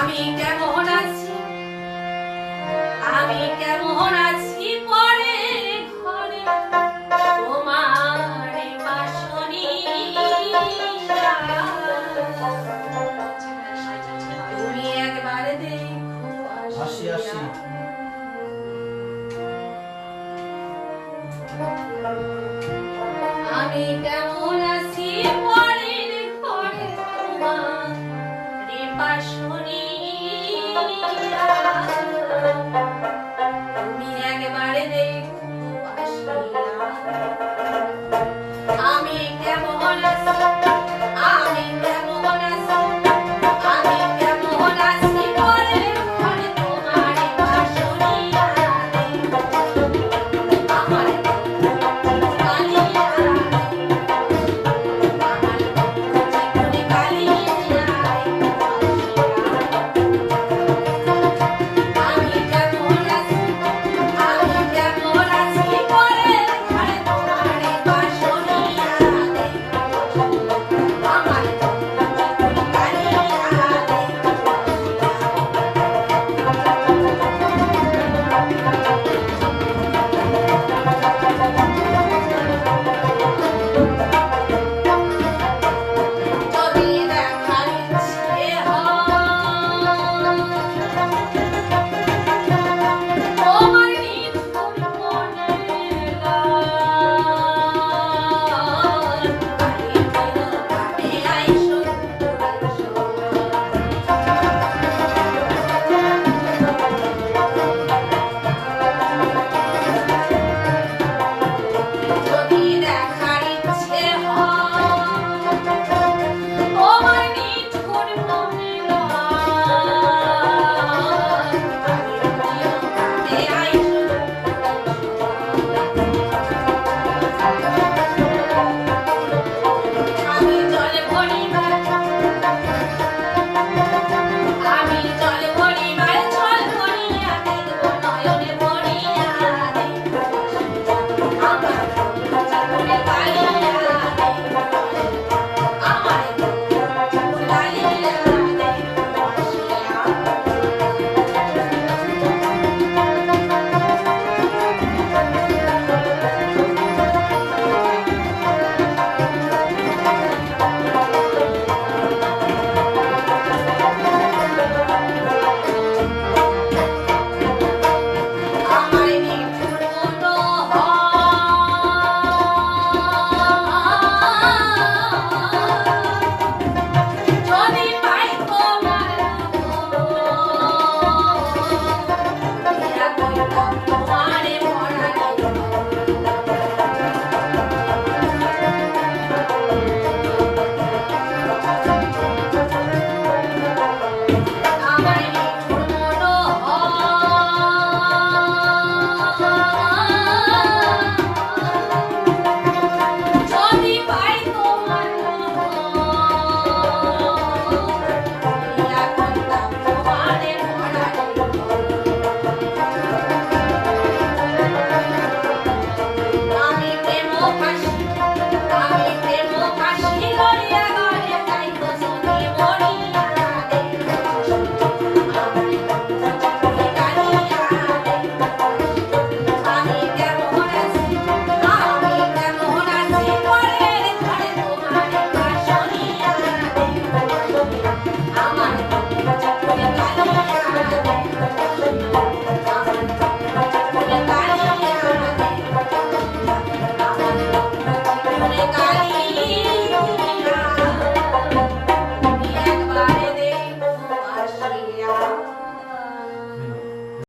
আমি কেমন আছি? আমি কেমন আছি পরে ঘরে? তোমার বাসনি তুমি একবার দেখো আসি, আসি। আমি কেমন